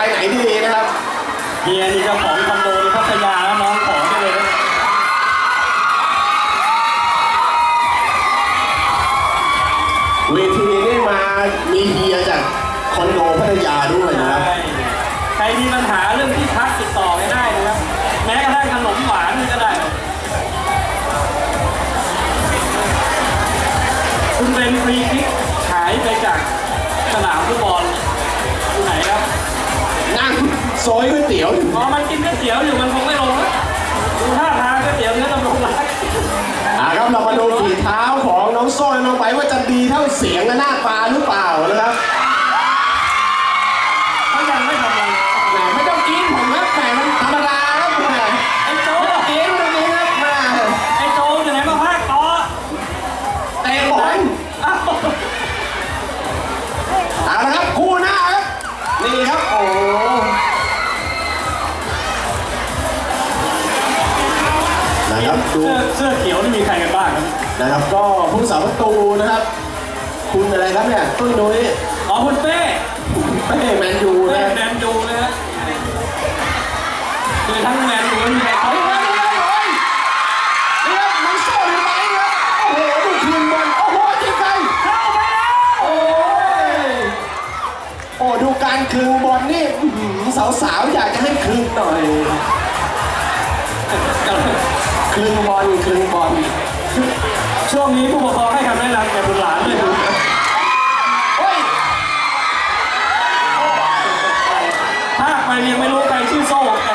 ไปไหนดีนะครับเฮียนี่เจ้าของคอนโดในพัทยาแล้วน้องขอได้เลยนะเวทีนี้มามีเฮียจากคอนโดพัทยาด้วยนะครับใช่ใครมีปัญหาเรื่องที่พักติดต่อไม่ได้นะครับ แม้กระทั่งขนมหวานนี่ก็ได้ คุณเป็นฟรีคิกหายไปจากสนามฟุตบอล โซยก๋วยเตี๋ยวอยู่อ๋อมันกินก๋วยเตี๋ยวอยู่มันคงไม่ลงนะดูท่าทางก๋วยเตี๋ยวเนื้อตำลงรักอ่าครับเรามาดูฝีเท้าของน้องโซ่และน้องไปว่าจะดีเท่าเสียงและหน้าตาหรือเปล่านะครับ นะครับก็ผู้สาประตูนะครับ คุณอะไรครับเนี่ยตุ้ยนุ้ยอ๋อคุณเป้เป้แมนยูเป้นะแมนยูเลยฮะคือทั้งแมนยูและมีใครเขาเฮ้ยเฮ้ยเฮ้ยเฮ้ยนี่ครับน้องโซ่อยู่ไหนครับโอ้โหดูคืนบอลโอ้โหยิงไกลเข้าไปแล้วโอ้ยโอ้ดูการคืนบอลนี่อื้อหือสาวๆอยากจะให้คืนหน่อยคืนบอลคืนบอล ช่วงนี้ผู้ปกครองให้คำแนะนำแก่บุตรหลานเลยดูเฮ้ภาคไปยังไม่รู้ใครชื่อโซ่ไหน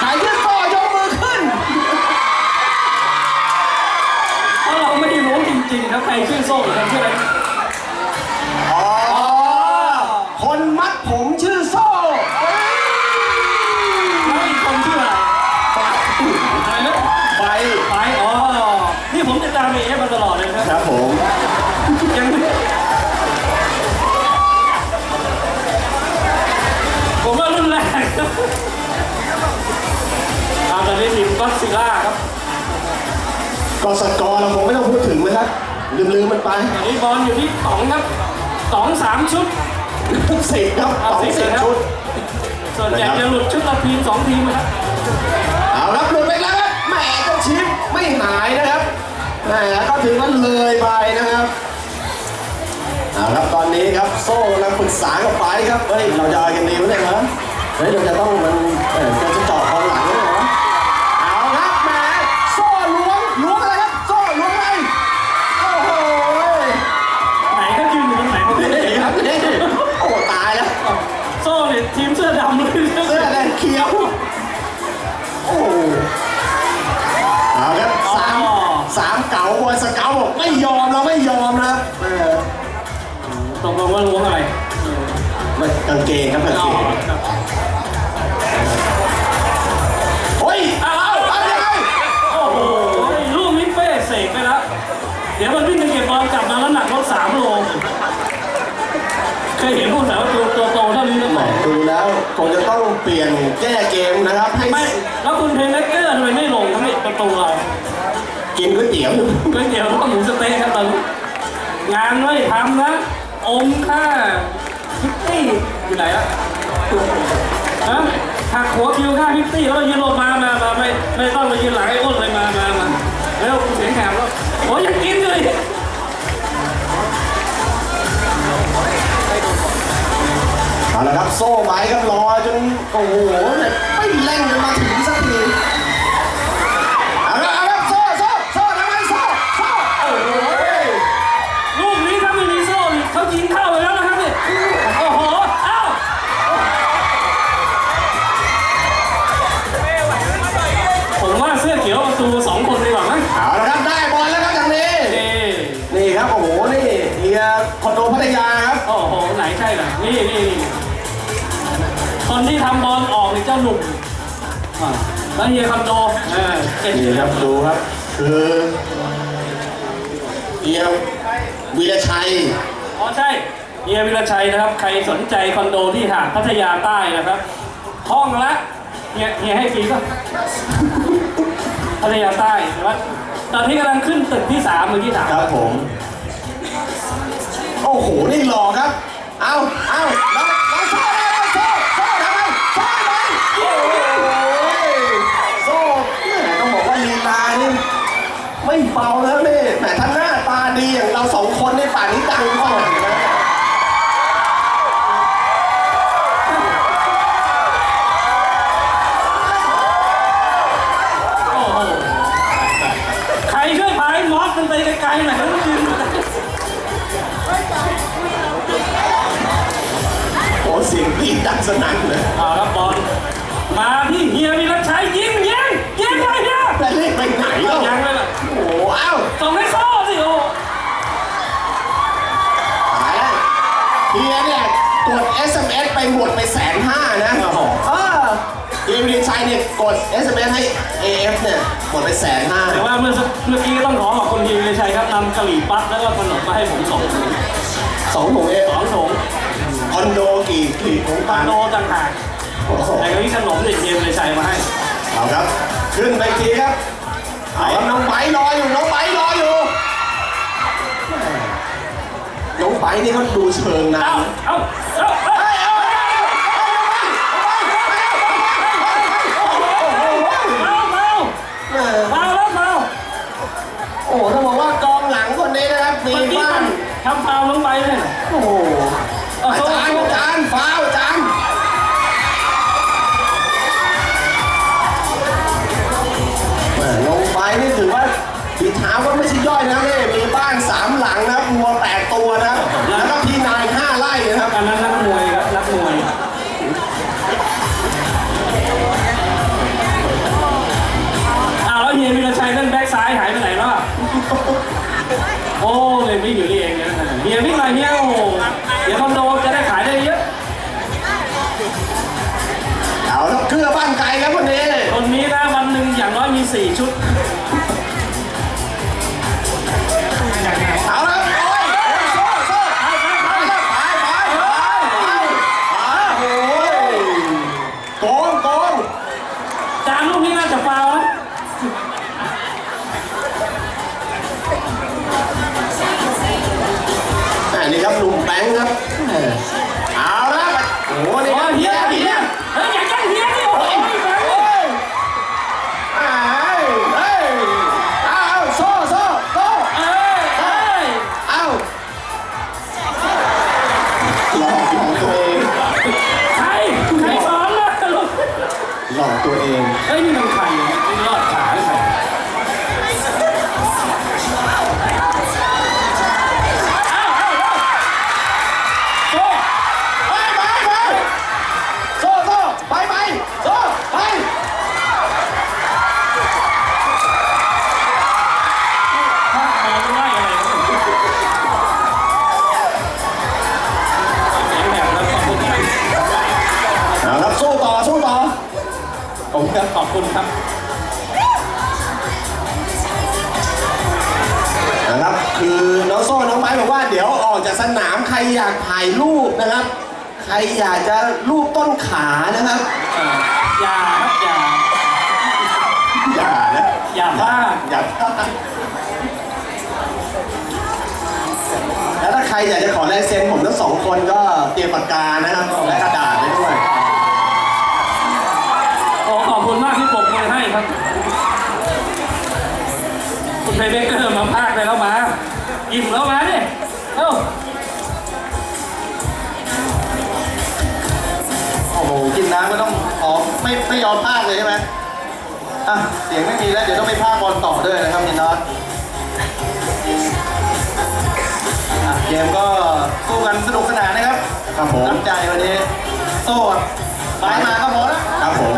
ขายยืดต่อยกมือขึ้นเพราะเราไม่รู้จริงๆครับใครชื่อโซ่หรือใครชื่ออะไร กสกเราคงไม่ต้องพูดถึงนะครับ ลืมๆมันไปตอนนี้บอลอยู่ที่สองครับสองสามชุด สิบครับเอาสองสิสิบบเลยครับ ชุด ส่วนใหญ่จะหลุดชุดละทีมสองทีมนะครับ เอาครับหลุดไปแล้วครับแหมเจ้าชิปไม่หายนะครับแหมก็ถือว่าเลยไปนะครับเอาครับตอนนี้ครับโซ่กำลังปรึกษากับไปครับเฮ้ยเราจะเอากันดีไหมเนี่ยครับเฮ้ยเราจะต้องมันเออจะเจา ว่าล้วงอะไรไม่กางเกงครับกางอ๋อเกงโอ้ยเอาเอาเอายังไงโอ้โหลูกนี้เป้เสกไปแล้ว เดี๋ยวมันวิ่งไปเก็บบอลกลับมาแล้วหนักลดสามโลเคยเห็นพวกสาวตัวตัวโตเท่านี้หรือแหเปมล่าดูแล้วคงจะต้องเปลี่ยนแก้เกมนะครับให้ไม่แล้วคุณเพนเนเกอร์ทำไมไม่ลงทำไมประตูเรากินก๋วยเตี๋ยวอยู่ก๋วยเตี๋ยวแล้วก็หมูสะเต๊ะครับตอนนี้งานไม่ทำนะ อมค่าพิตตี้อยู่ไหนอะฮะหักหัวคิวค่าพิตตี้แล้วยืนลงมามามาไม่ไม่ต้องมายืนหลังไอ้อ้นเลยมามามาแล้วคุณเสียงแหบแล้วโอ้ยยังกินเลยเอาละครับโซ่ไว้ครับรอจนโอ้โหเนี่ยไม่เล่นกันมาถึง ช่เหรอนี่นี่นี่คนที่ทำบอลออกนี่เจ้าหนุ่มอ่าแล้วเฮียคอนโดเออเจ็ดนี่ครับดูครับคือเฮียวีรชัยอ๋อใช่เฮียวิรชัยนะครับ ใครสนใจคอนโดที่หาดพัทยาใต้นะครับห้องละเฮียเฮียให้ฟรีป่ะพัทยาใต้แต่ว่าตอนนี้กำลังขึ้นตึกที่สามมือที่สามครับผม โอ้โหนี่หล่อครับ เอาเอา สนั่นเลยเอาละบอลมาที่เฮียวีรชัยยิงยิงยิงไปเฮียแต่เล่นไปไหนเล่ายังเลยล่ะโอ้โหเอ้าส่งให้โซ่สิโอ้ตายแล้วเฮียเนี่ยกด SMS ไปหมดไปแสนห้านะเออเฮียวิริชัยเนี่ยกด SMS ให้ AF เนี่ยหมดไปแสนห้าแต่ว่าเมื่อสักเมื่อกี้ก็ต้องขอขอบคุณเฮียวีรชัยครับนำกะหรี่ปั๊บแล้วก็ขนมมาให้ผมสองถุงสองถุงเองสองถุงค คอนโดกี่กี่ของคอนโดต่างหากโอ้แต่ก็มีขนมเด็กเย็นเลยใส่มาให้เอาครับ ขึ้นไปทีครับไอ้น้องไบรออยู่น้องไบรออยู่น้องไบนี่เขาดูเชิงนะเอ้าเอ้าเอ้าโอ้โหต้องบอกว่ากองหลังคนนี้นะครับมีบ้านทำฟาวลงไปเลยโอ้โห เดี๋ยวคอนโดจะได้ขายได้เยอะเอาแล้วเครือบ้านไกลครับวันนี้ คนนี้นะวันหนึ่งอย่างน้อยมีสี่ชุด อบคุณครับนะครับ คือน้องโซ่น้องไม้บอกว่าเดี๋ยวออกจากสนามใครอยากถ่ายรูปนะครับ ใครอยากจะรูปต้นขานะครับเอ่ออย่าครับอย่าอย่านะอย่าพลาดอย่าพลาดแล้วถ้าใครอยากจะขอลายเซ็นผมทั้งสองคนก็เตรียมปากกานะครับและกระดาษไว้ด้วย โอ้ขอบคุณมากที่ปรบมือให้ ครับคุณเพย์เบเกอร์มาพากเลยแล้วมาอิ่มแล้วมาเนี่ยเอ้าโอ้โหกินน้ำก็ต้องขอไม่ไม่ยอมพลาดเลยใช่ไหมอะเสียงไม่มีแล้วเดี๋ยวต้องไปพากบอลต่อด้วยนะครับมินนอตอะเกมก็สู้กันสนุกสนานนะครับ ครับผมน้ำใจวันนี้ โซ่อะไปมาก็พอแล้วครับผม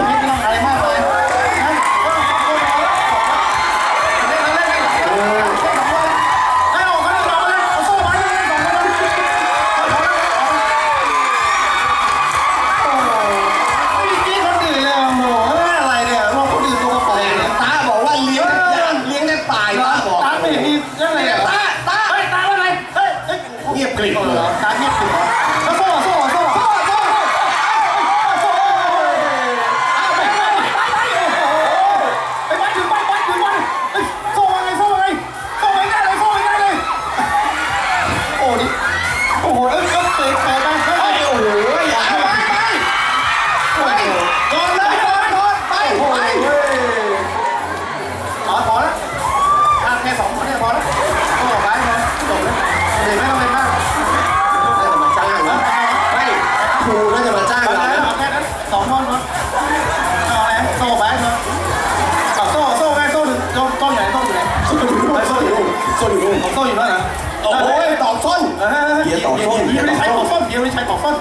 อเกียร์ต่อส้นเกียร์ไม่ได้ใช้ของส้นเกียร์ไม่ได้ใช้ของส้น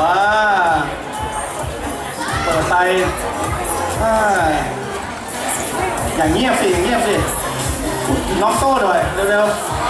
อ่าเปิดไปอ่าอย่างเงียบสิอย่างเงียบสิน็อกโซ่หน่อยเร็วๆ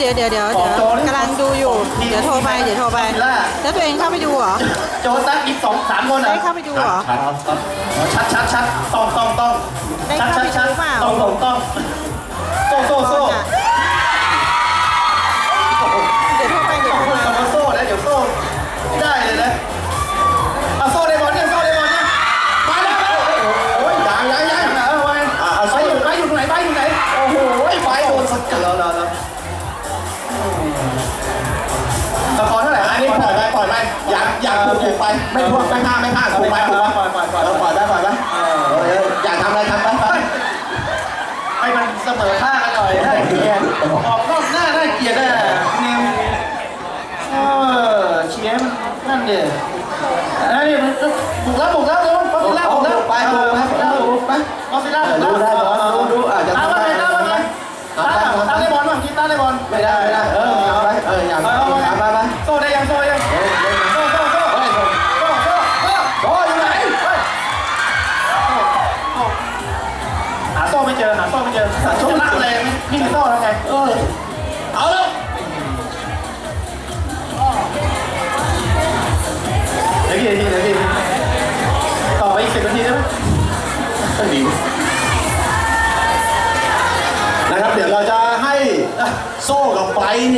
เออเดี๋ยวเดี๋ยวเดี๋ยวเดี๋ยวกำลังดูอยู่ เดี๋ยวโทรไปเดี๋ยวโทรไป แล้วตัวเองเข้าไปดูเหรอ โจตัสอีกสองสามคนเหรอได้เข้าไปดูเหรอ ชัดชัดชัดต้องต้องต้องได้ชัดเข้าชัดไปดูชัดเปล่าต้องต้องต้องโซ่โซ่โซ่ อยากอยากถูกถูกไป ไม่พวกไม่พลาดไม่พลาดถูกไปถูกไปปล่อยปล่อยปล่อยเออปล่อยไปปล่อยไปเอออยากทำอะไรทำไปไปให้มันเสมอท่า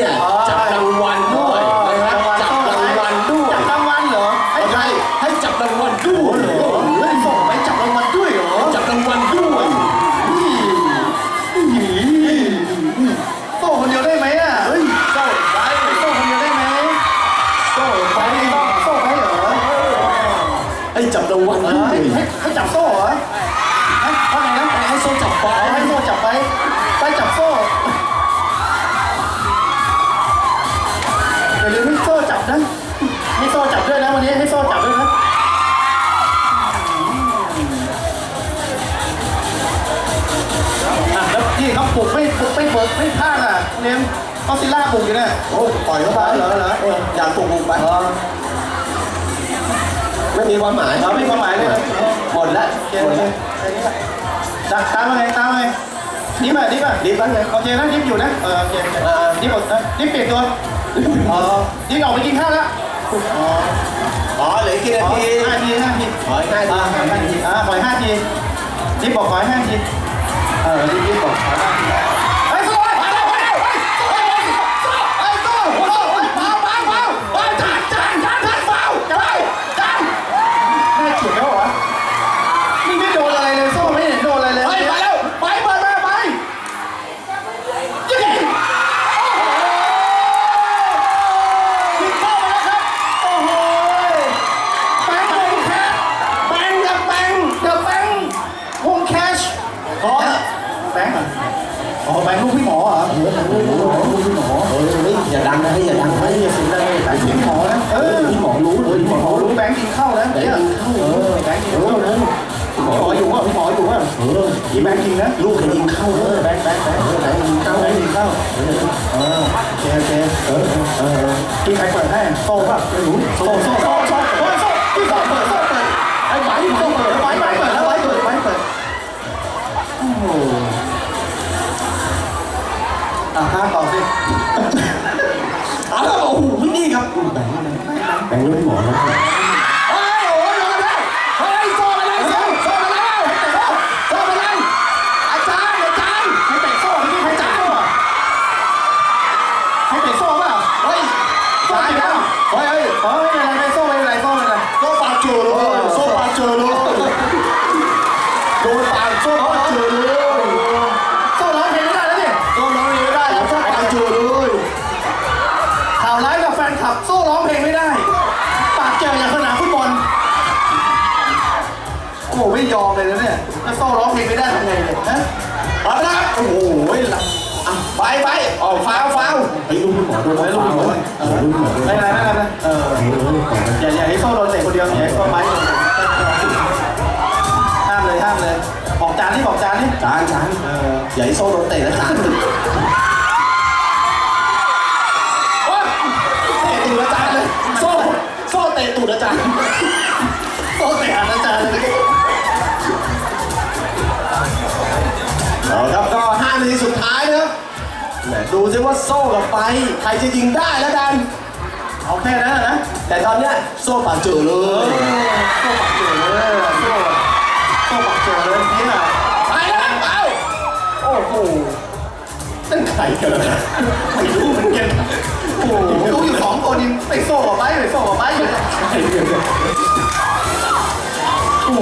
ไล่าปลุกอยู่เนี่ยโอ้ปล่อยเข้าไปเหรอเหรอเอออยากถูกบุกไปไม่มีความหมายเราไม่มีความหมายเลยนะหมดแล้วโอเคหมโอดเคแล้วตามตามมาไงตามมาไงดิบอะดิบอะรีบไปเลยโอเคนะดิบอยู่นะเออโอเคโอเคดิบหมดนะดิบเปลี่ยนตัวอ๋อดิบออกไปกินข้าวแล้วอ๋ออ๋อเหลืออีกกี่นาห้าทีทีห้าทีขออีกห้าทีอ่าห้าทีอ่าขอห้าทีดิบบอกขอห้าทีเออดิบดิบบอกขอห้าที ไรลูกพี่หมอเหรอลูกพี่หมอเฮ้ยอย่าดังนะอย่าดังนะอย่าเสียงดัแต่พี่หมอนะเออพี่หมอรู้เลยพี่หมอรู้แบงค์กินข้าวนะเนี่ยแบงค์กินข้าวนะพี่หมออยู่ว่าพี่หมออยู่ว่าเออพี่แบงค์กินนะลูกกินข้าวเออแบงค์แบงค์แบงค์แบงค์กินข้าแบงค์กินข้าเออโอเคโอเคเออเออกินใครเปิแให้โซ่ป่ะไม่รู้โตโตโตโตโตโซ่ที่สองเปิดโซ่เปิดไอ้ไหวโซ่เปิดไอ้ไหวไหวเปิดแล้วไหวเปิดไหวเปิดโอ้ อะห้าต่อสิอะแล้วโอ้โหนี่ครับแบ่งแบ่งเรื่องหมอ โซ่โดนเตะนะจานโอ๊ยเตะตูดอาจารย์เลย โซ่โซ่เตะตูดอาจารย์โซ่เตะอาจารย์เลยเอาละครับก็5นาทีสุดท้ายนะครับแหมดูซิว่าโซ่กับไปใครจะยิงได้แล้วกัน เอาแค่นั้นนะ แต่ตอนเนี้ยโซ่ปากเจอเลย โซ่ปักเจอเลย โซ่โซ่ปักเจอเลยเนี่น่ะไปแล้วเอา โอ้โหนั่นใครกันนะไม่รู้เหมือนกันโอ้โหรู้อยู่สองคนนี่ไปโซ่กับไปไปโซ่กับไปอยู่ใครกันนะโอ้โห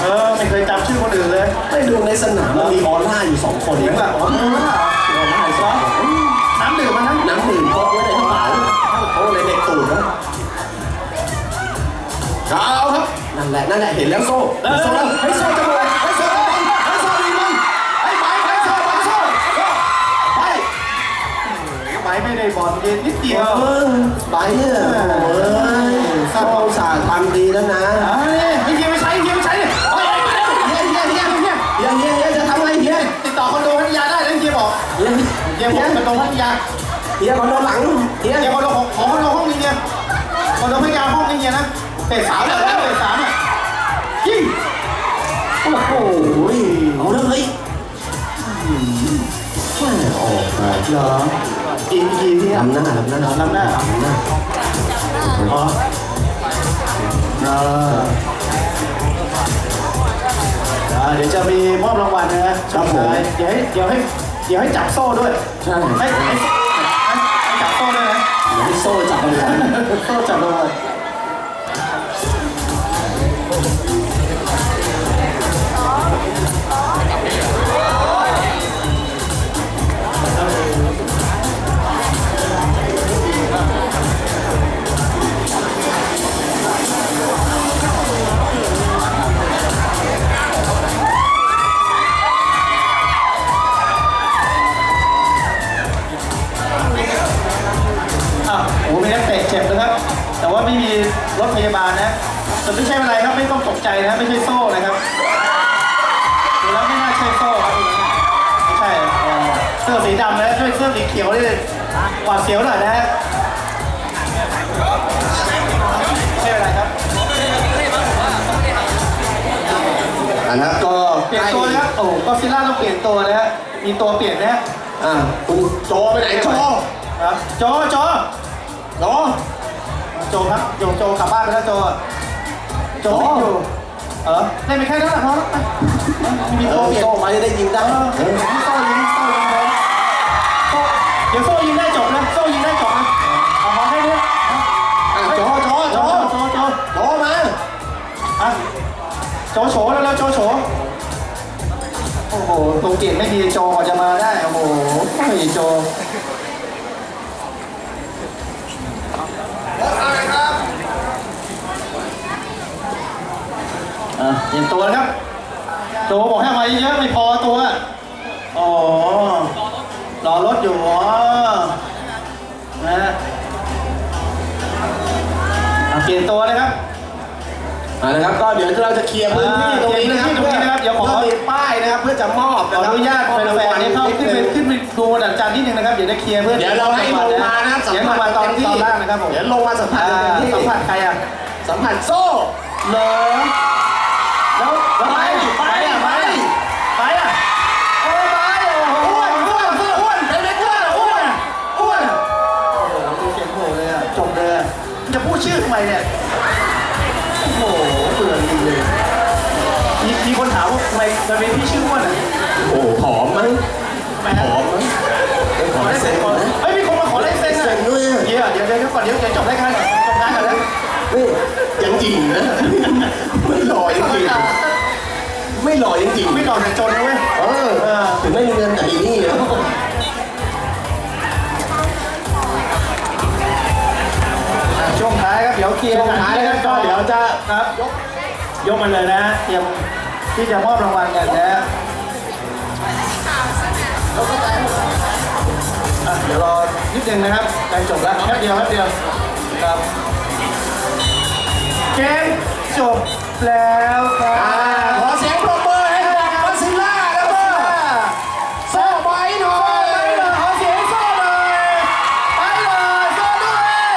เออไม่เคยจำชื่อคนอื่นเลยไม่ดูในสนามมันมีออร่าอยู่สองคนเสีเองแบบอ๋อมีออร่าอยู่สองคนน้ำดื่มมันนะน้ำดื่มพกไว้ในกระเป๋าเขาในเด็กตูดนะเอาครับนั่นแหละนั่นแหละเห็นแล้วโซ่เห็นโซ่แล้วให้โซ่จะเลยให้โซ่จะเลย ไปไม่ได้บอลเย็นนิดเดีเดี๋ยยววไปเนี่ยโอ้ยโซ่สาห์ทำดีแล้วนะอ่านี่ไม่เฮียไม่ใช้เฮียไม่ใช้เนี่ยเฮ้ยเฮียเฮียเฮียเฮียเฮียเฮียเฮียจะทำอะไรเฮียติดต่อคอนโดพัทยาได้นะเฮียบอกเฮียเฮียบอกคอนโดพัทยาเฮียขอโดนหลังเฮียเฮียคอนโดของของคอนโดห้องนี้เนี่ยคอนโดพัทยาห้องนี้เฮียนะเตะสามเลยนะเตะสามอะยิงโอ้โหเอาแล้วเฮ้ยแม่อ อีกทีที่ลำหน้าลำหน้าลำหน้าลำหน้าอ๋อเอออ่าเดี๋ยวจะมีมอบรางวัลนะครับเดี๋ยวให้เดี๋ยวให้เดี๋ยวให้จับโซ่ด้วยใช่ให้ให้ให้ให้จับโซ่ด้วยนะ เดี๋ยวให้โซ่จับมันก่อนโซ่จับรางวัล เสื้อสีเขียวนี่หวาดเสียวหน่อยนะฮะไม่เป็นไรครับอันนั้นก็เปลี่ยนตัวนะครับโอ้ก็ซิล่าต้องเปลี่ยนตัวนะฮะมีตัวเปลี่ยนนะฮะอ่าคุณโจไปไหนโจครับโจโจโจโจครับโจโจกลับบ้านไปแล้วโจโจไม่อยู่เออเล่นไปแค่นั้นแหละพอแล้วไปไม่มีเอตัวอเปลี่ยนโจมาจะได้ยิงได้เออเออโซ่ยิงโซ่ยิงเลยโซ่ เดี๋ยวโซ่ยิงได้จบนะโซ่ยิงได้จบนะเอาขอแค่นี้อะโจโจโจโจโจโจโจมาอะโจโฉแล้วแล้วโจโฉโอ้โหตัวเก่งไม่ดีโจกว่าจะมาได้โอ้โหไม่โจอะเตรียมตัวนะครับโจบอกให้เอามาเยอะๆไม่พอตัวอ๋อ รอรถอยู่อ๋อนะฮะอะเปลี่ยนตัวนะครับอ่านะครับก็เดี๋ยวเราจะเคลียร์พื้นที่ตรงนี้นะครับเคลียร์พื้นที่ตรงนี้นะครับเดี๋ยวขอเพื่อมีป้ายนะครับเพื่อจะมอบขออนุญาตมอบแฟนๆนี่เข้าขึ้นไปนิดนึงขึ้นไปดูระดับจานนิดนึงนะครับเดี๋ยวได้เคลียร์เพื่อนเดี๋ยวเราให้ลงมานะครับสัมเดี๋ยวลผังสมาตอนเต็มตที่อนล่างนะครับผมเดี๋ยวลงมาสัมผัสอ่าเต็มที่สัมผัสใครอะ สัมผัสโซ่เหรอแล้วแล้วไป มทำไมพี่ชื่ออ้วนอะโอ้โหผอมมั้งแหมผอมมั้งขอได้เซ็นก่อนเฮ้ยมีคนมาขอได้เซ็นอะเซ็นด้วยอะเดี๋ยวเดี๋ยวเดี๋ยวก่อนเดี๋ยวเดี๋ยวจบรายการก่อนจบงานก่อนนะนี่ยังจริงนะไม่หล่อยังจริงไม่หล่อยังจริงไม่หลอกแต่จนนะเว้ยเออถึงไม่มีเงินแต่อีนี่นะอะช่วงท้ายครับเดี๋ยวเคลียร์ช่วงท้ายนะครับก็เดี๋ยวจะครับยกยกมาเลยนะเตรียม ที่จะมอบรางวัลกันนะอะเดี๋ยวรอนิดนึงนะครับใกล้จบแล้วแป๊บเดียวแป๊บเดียวครับเกมจบแล้วครัอ่าบขอเสียงปรบมือให้กับวัซิล่าแล้วก็โซ่ไว้หน่อไปยเลยขอเสียงให้โซ่หน่อยไปเลยโซ่ด้วย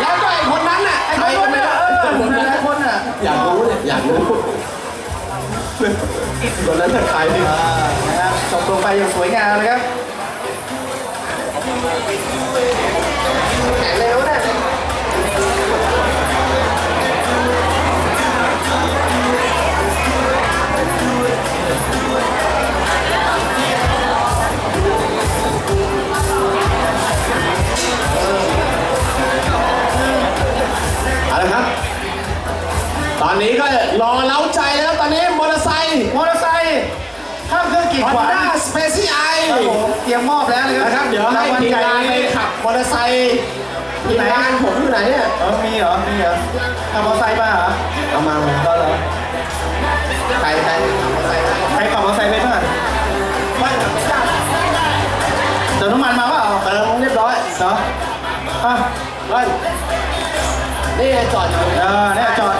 แล้วก็ไอ้คนนั้นน่ะไอ้ใคครนก็นู้นไม่น่ะรู้เออผมเป็นคนน่ะอยากรู้เนี่ยอยากรู้ คนนั้นจะใครเนี่ยอ่านะครับจบลงไปอย่างสวยงามนะครับเร็วนะตอนนี้ก็รอเล้าใจ ค์มอเตอร์ไซค์ข้ามเครื่องกีดฮอขนวางด้าสเปซี่ไอครับผมเตรียมมอบแล้วนะนะคครัรับบเดี๋ยวให้รางวัลทีมใหญ่งานไปนี้ขับมอเตอร์ไซค์ทีมงานผมอยู่ไหนเนี่ยเออมีเหรอ มีเหรอเอามอเตอร์ไซค์มาเหรอเอามาเราเหรอใครใครมอเตอร์ไซค์ใครขับมอเตอร์ไซค์ไปบ้างไม่ไม่ทราบเติมน้ำมันมาเปล่าเติมเรียบร้อยเหรออะเฮ้ยนี่จอดอยู่เออเนี่ยจอด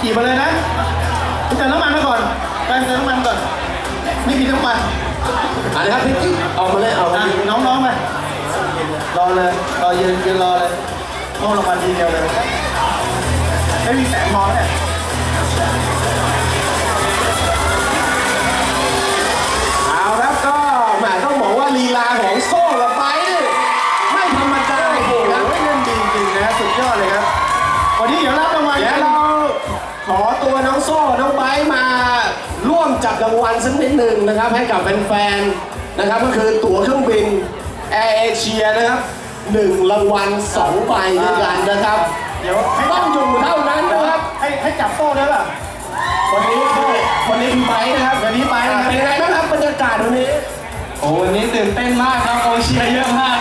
ขี่มาเลยนะไปเติมน้ำมันมาก่อน ไปเติมน้ำมันก่อน ไม่มีน้ำมันอันนี้ครับพี่กิ๊กเอามาเลยเอามาอะเลยน้องๆมารอเลย รอยืนยืนรอเลยมอบรางวัลทีเดียวเลย ไม่มีแสงพอเนี่ยเอาครับก็แหมต้องบอกว่าลีลาของโซ่กับไบร์ท ตัวน้องโซ่ น้องไบร์ทมาร่วมจับรางวัลสักนิดหนึ่งนะครับ ให้กับแฟนๆ นะครับ ก็คือตั๋วเครื่องบินแอร์เอเชียนะครับหนึ่งรางวัลสองใบด้วยกันนะครับ เดี๋ยวให้ต้องอยู่เท่านั้นนะครับ ให้ให้จับโซ่ได้ป่ะวันนี้คือวันนี้คือไบร์ทนะครับวันนี้ไบร์ทนะครับเป็นไงบ้างครับบรรยากาศวันนี้ โอ้วันนี้ตื่นเต้นมากครับโอเชียร์เยอะมาก